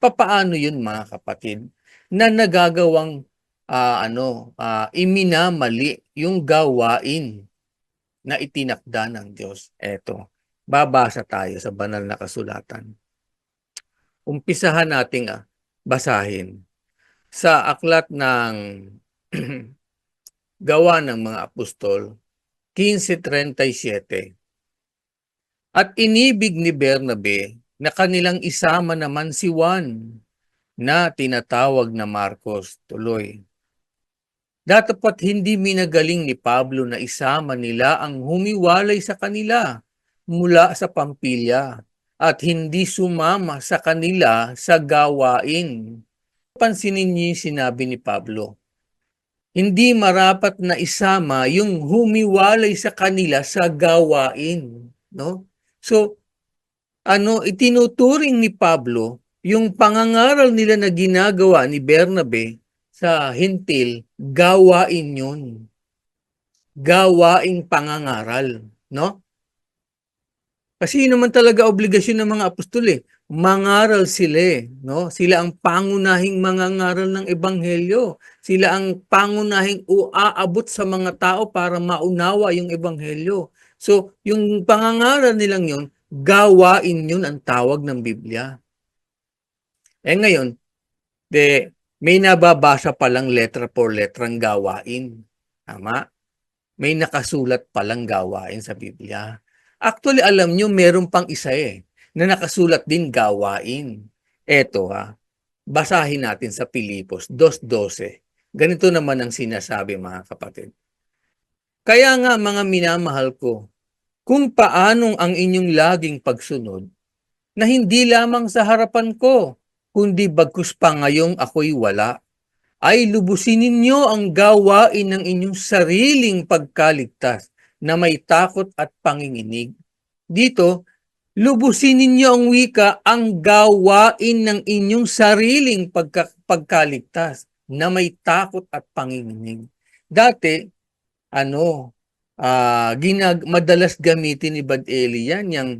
Papaano yun mga kapatid? Na nagagawang ah, ano, ah, iminamali yung gawain na itinakda ng Diyos. Eto, babasa tayo sa banal na kasulatan. Umpisahan nating ah, basahin sa aklat ng gawa ng mga apostol 1537. At inibig ni Bernabe na kanilang isama naman si Juan na tinatawag na Marcos tuloy. Dapat hindi minagaling ni Pablo na isama nila ang humiwalay sa kanila mula sa Pampilya at hindi sumama sa kanila sa gawain. Pansinin niyo yung sinabi ni Pablo. Hindi marapat na isama yung humiwalay sa kanila sa gawain, no? So, ano, itinuturing ni Pablo yung pangangaral nila na ginagawa ni Bernabe sa hintil, gawain yun. Gawaing pangangaral, no? Kasi yun naman talaga obligasyon ng mga apostol eh. Mangaral sila eh, no? Sila ang pangunahing mangangaral ng ebanghelyo. Sila ang pangunahing uaabot sa mga tao para maunawa yung ebanghelyo. So, yung pangangaral nilang yun, gawain yun ang tawag ng Biblia. Eh ngayon, de, may nababasa palang letra por letrang gawain. Tama? May nakasulat palang gawain sa Biblia. Actually, alam nyo, meron pang isa eh, na nakasulat din gawain. Eto ha, basahin natin sa Pilipos 2.12. Ganito naman ang sinasabi mga kapatid. Kaya nga mga minamahal ko, kung paanong ang inyong laging pagsunod, na hindi lamang sa harapan ko, kundi bagkus pa ngayong ako'y wala, ay lubusin ninyo ang gawain ng inyong sariling pagkaligtas na may takot at panginginig. Dito, lubusin ninyo ang wika ang gawain ng inyong sariling pagka, pagkaligtas na may takot at panginginig. Dati, ano, ah ginag madalas gamitin ni Bad Eli yan, yung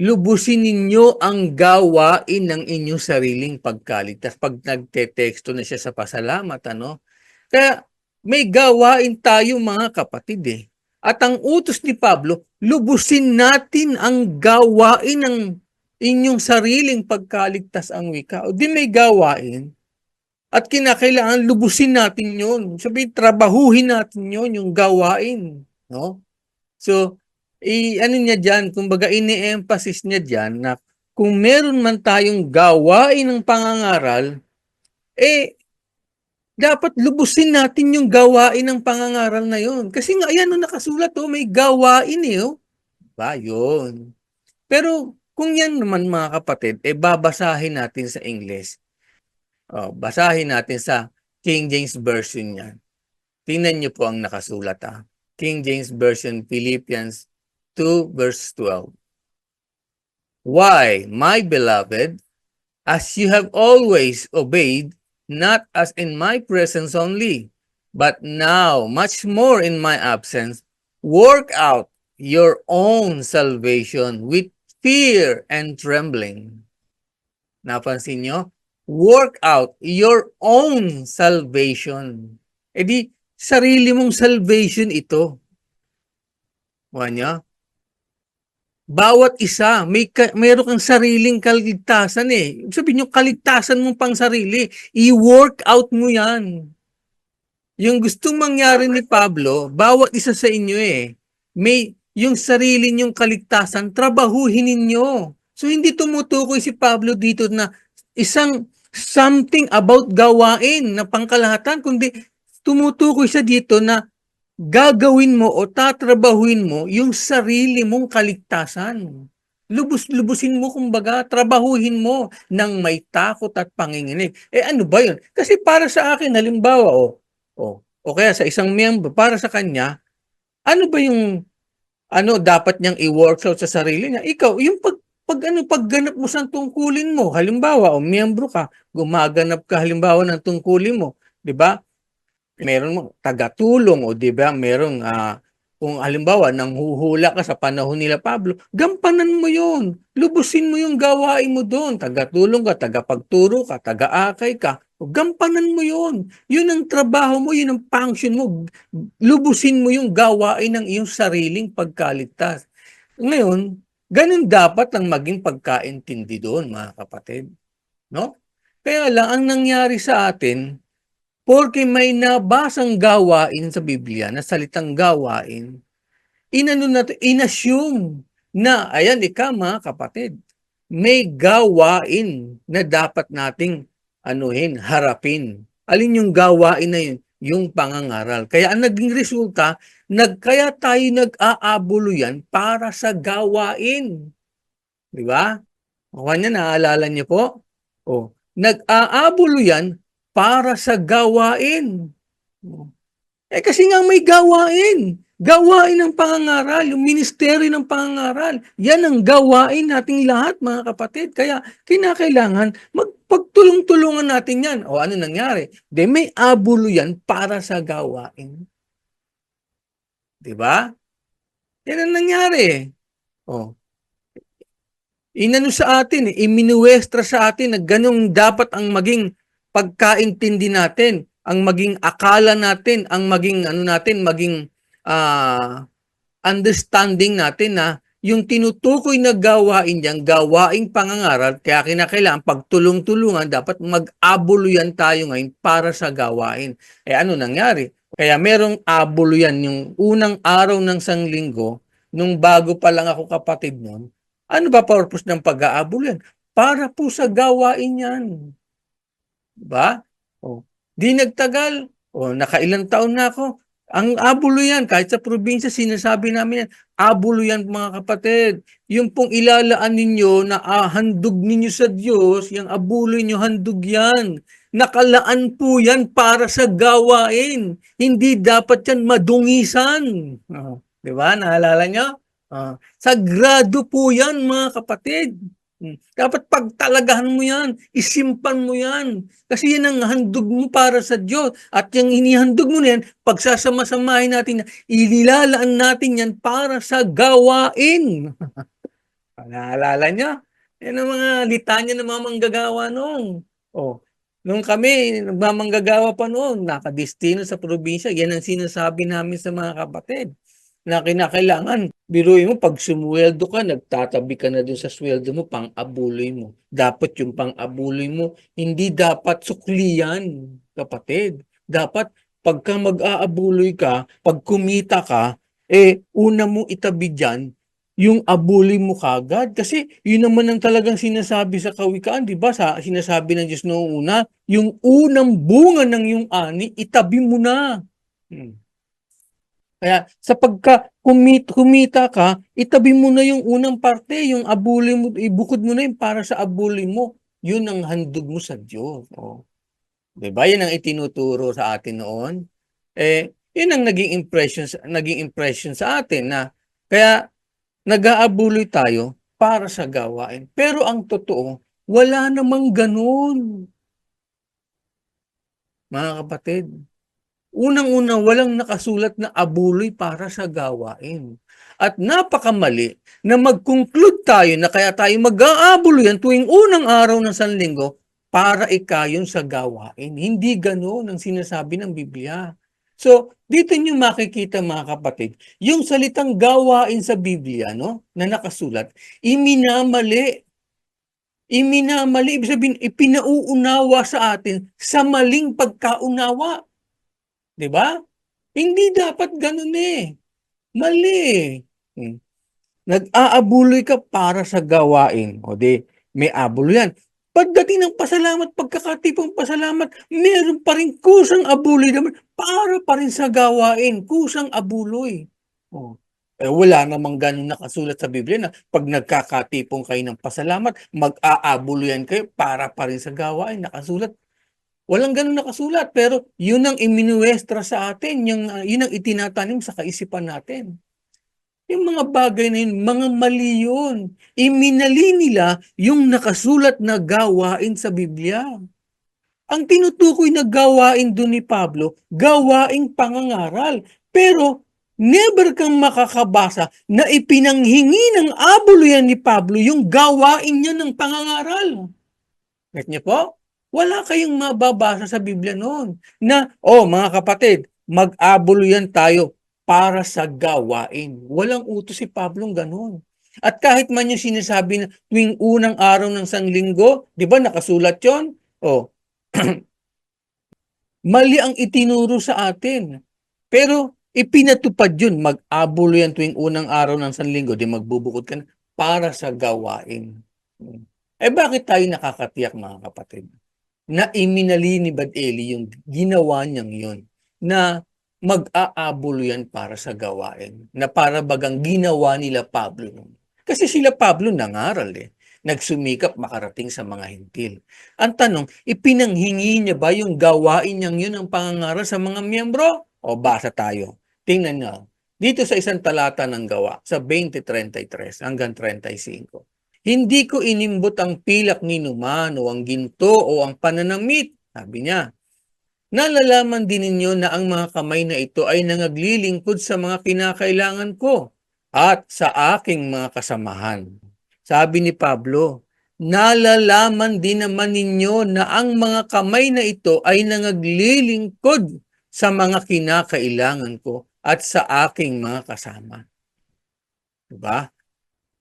lubusin ninyo ang gawain ng inyong sariling pagkaligtas. Pag nagte-teksto na siya sa pasalamat, ano? Kaya may gawain tayo mga kapatid eh. At ang utos ni Pablo, lubusin natin ang gawain ng inyong sariling pagkaligtas ang wika. O di may gawain. At kinakailangan lubusin natin yon. Sabi, trabahuhin natin yon yung gawain. No? So, i ano niya diyan, kumbaga ini-emphasis niya diyan na kung meron man tayong gawain ng pangangaral, eh dapat lubusin natin yung gawain ng pangangaral na yon. Kasi nga ayan no nakasulat oh, may gawain eh oh. Ba, yun. Pero kung yan naman mga kapatid, eh babasahin natin sa English. Oh, basahin natin sa King James Version yan. Tingnan niyo po ang nakasulat ah. King James Version, Philippians 2 verse 12. Why, my beloved, as you have always obeyed, not as in my presence only, but now much more in my absence, work out your own salvation with fear and trembling. Napansin nyo? Work out your own salvation. E sarili mong salvation ito. Nyo? Bawat isa, may ka, meron kang sariling kaligtasan eh. Sabihin nyo, kaligtasan mo pang sarili. I-work out mo yan. Yung gustong mangyari ni Pablo, bawat isa sa inyo eh, may yung sarili nyong kaligtasan, trabahuhin ninyo. So hindi tumutukoy si Pablo dito na isang something about gawain na pangkalahatan, kundi tumutukoy siya dito na gagawin mo o tatrabahuin mo yung sarili mong kaligtasan. Lubus-lubusin mo kumbaga, trabahuhin mo ng may takot at panginginig. Eh ano ba yun? Kasi para sa akin, halimbawa, o, o, o kaya sa isang miyembro, para sa kanya, ano ba yung ano dapat niyang i-work out sa sarili niya? Ikaw, yung pag, pag ano, pagganap mo sa tungkulin mo, halimbawa, o miyembro ka, gumaganap ka halimbawa ng tungkulin mo, di ba? Meron mo tagatulong o 'di ba merong ah, kung halimbawa nanghuhula ka sa panahon nila Pablo, gampanan mo yun. Lubusin mo yung gawain mo doon. Tagatulong ka, tagapagturo ka, tagaakay ka. Gampanan mo yun. Yun ang trabaho mo, yun ang function mo. Lubusin mo yung gawain ng iyong sariling pagkaligtas. Ngayon, ganun dapat ang maging pagkaintindi doon, mga kapatid. No? Kaya lang, ang nangyari sa atin, Porque may nabasang gawain sa Biblia na salitang gawain, inano natin, inassume na, ayan, ika mga kapatid, may gawain na dapat nating anuhin, harapin. Alin yung gawain na yun? Yung pangangaral. Kaya ang naging resulta, nag, kaya tayo nag-aabulo yan para sa gawain. Di ba? O kanya, naaalala niyo po? O, nag-aabulo yan para sa gawain. Eh kasi nga may gawain. Gawain ng pangangaral, yung ministeryo ng pangangaral. Yan ang gawain nating lahat mga kapatid. Kaya kinakailangan magpagtulong-tulungan natin yan. O ano nangyari? De may abulo yan para sa gawain. 'Di ba? Yan ang nangyari. O. Inano sa atin, eh, iminuwestra sa atin na ganong dapat ang maging pagkaintindi natin, ang maging akala natin, ang maging ano natin, maging ah, understanding natin na yung tinutukoy na gawain diyan, gawaing pangangaral, kaya kinakailangan pagtulong-tulungan, dapat mag-abuluyan tayo ngayon para sa gawain. Eh ano nangyari? Kaya merong abuluyan yung unang araw ng sanglinggo, nung bago pa lang ako kapatid nun, ano ba purpose ng pag-aabuluyan? Para po sa gawain yan. Ba? O, di nagtagal. O, nakailang taon na ako. Ang abulo yan, kahit sa probinsya, sinasabi namin yan, abulo yan mga kapatid. Yung pong ilalaan ninyo na ah, handog ninyo sa Diyos, yung abulo nyo, handog yan. Nakalaan po yan para sa gawain. Hindi dapat yan madungisan. Oh, di ba? Naalala nyo? Ah, sagrado po yan mga kapatid. Hmm. Dapat pagtalagahan mo yan, isimpan mo yan. Kasi yan ang handog mo para sa Diyos. At yung inihandog mo na yan, pagsasama-samahin natin, ililalaan natin yan para sa gawain. Naalala niya? Yan ang mga litanya ng mga manggagawa noon. Oh, nung kami, nagmamanggagawa pa noon, nakadestino sa probinsya, yan ang sinasabi namin sa mga kapatid na kinakailangan, biruin mo, pag sumweldo ka, nagtatabi ka na dun sa sweldo mo, pang-abuloy mo. Dapat yung pang-abuloy mo, hindi dapat sukliyan, kapatid. Dapat, pagka mag-aabuloy ka, pag kumita ka, eh, una mo itabi dyan, yung abuloy mo kagad. Kasi, yun naman ang talagang sinasabi sa kawikaan, di ba? Sa, sinasabi ng Diyos noong una, yung unang bunga ng yung ani, itabi mo na. Hmm. Kaya sa pagka kumita, kumita ka, itabi mo na yung unang parte, yung abuli mo, ibukod mo na yun para sa abuli mo. Yun ang handog mo sa Diyos. Oh. 'Di ba? Yan ang itinuturo sa atin noon. Eh, yun ang naging impression, naging impression sa atin na kaya nag-aabuloy tayo para sa gawain. Pero ang totoo, wala namang ganun. Mga kapatid, Unang-una, walang nakasulat na abuloy para sa gawain. At napakamali na mag-conclude tayo na kaya tayo mag-aabuloy yan tuwing unang araw ng Sanlinggo para ikayon sa gawain. Hindi ganoon ang sinasabi ng Biblia. So, dito niyo makikita mga kapatid, yung salitang gawain sa Biblia, no, na nakasulat, iminamali. Iminamali, ibig sabihin, ipinauunawa sa atin sa maling pagkaunawa. 'Di ba? Hindi dapat ganun eh. Mali. Hmm. Nag-aabuloy ka para sa gawain. O di, may abulo yan. Pagdating ng pasalamat, pagkakatipong pasalamat, meron pa rin kusang abuloy naman para pa rin sa gawain. Kusang abuloy. O. Eh, wala namang ganun nakasulat sa Biblia na pag nagkakatipong kayo ng pasalamat, mag-aabuloyan kayo para pa rin sa gawain. Nakasulat Walang ganun nakasulat, pero yun ang iminuwestra sa atin, yung, uh, yun ang itinatanim sa kaisipan natin. Yung mga bagay na yun, mga mali yun. Iminali nila yung nakasulat na gawain sa Biblia. Ang tinutukoy na gawain doon ni Pablo, gawaing pangangaral. Pero never kang makakabasa na ipinanghingi ng abulo yan ni Pablo yung gawain niya ng pangangaral. Get niyo po? Wala kayong mababasa sa Biblia noon na, oh mga kapatid, mag-abulo yan tayo para sa gawain. Walang utos si Pablo ganun. At kahit man yung sinasabi na tuwing unang araw ng sanlinggo, di ba nakasulat yon? Oh, mali ang itinuro sa atin. Pero ipinatupad yun, mag-abulo yan tuwing unang araw ng sanlinggo, di magbubukod ka na para sa gawain. Eh bakit tayo nakakatiyak mga kapatid? Na iminali ni Bad Eli yung ginawa niyang yun na mag-aabulo yan para sa gawain. Na para bagang ginawa nila Pablo. Kasi sila Pablo nangaral eh. Nagsumikap makarating sa mga hintil. Ang tanong, ipinanghingi niya ba yung gawain niyang yun ang pangangaral sa mga miyembro? O basa tayo. Tingnan niyo. Dito sa isang talata ng gawa, sa 20.33 hanggang 35. Hindi ko inimbot ang pilak ni Numan o ang ginto o ang pananamit. Sabi niya, nalalaman din ninyo na ang mga kamay na ito ay nangaglilingkod sa mga kinakailangan ko at sa aking mga kasamahan. Sabi ni Pablo, nalalaman din naman ninyo na ang mga kamay na ito ay nangaglilingkod sa mga kinakailangan ko at sa aking mga kasama. Diba?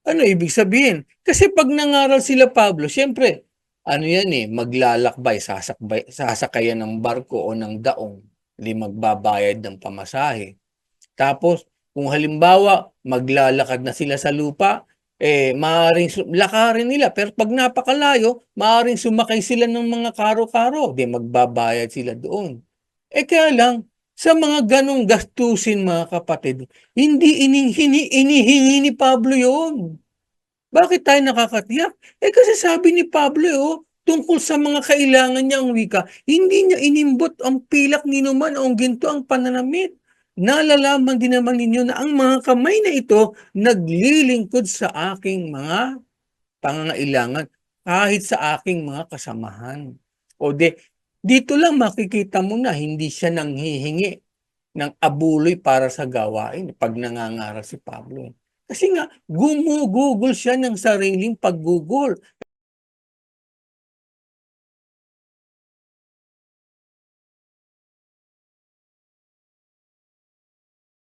Ano ibig sabihin? Kasi pag nangaral sila Pablo, siyempre, ano yan eh, maglalakbay, sasakbay, sasakayan ng barko o ng daong, hindi magbabayad ng pamasahe. Tapos, kung halimbawa, maglalakad na sila sa lupa, eh, maaaring lakarin nila. Pero pag napakalayo, maaaring sumakay sila ng mga karo-karo. Di magbabayad sila doon. Eh kaya lang, sa mga ganong gastusin mga kapatid, hindi inihini, inihingi ni Pablo yon. Bakit tayo nakakatiyak? Eh kasi sabi ni Pablo, oh, tungkol sa mga kailangan niya ang wika, hindi niya inimbot ang pilak ni Numan o ang ginto ang pananamit. Nalalaman din naman ninyo na ang mga kamay na ito naglilingkod sa aking mga pangangailangan kahit sa aking mga kasamahan. O de, dito lang makikita mo na hindi siya nanghihingi ng abuloy para sa gawain pag nangangaral si Pablo. Kasi nga, gumugugol siya ng sariling paggugol.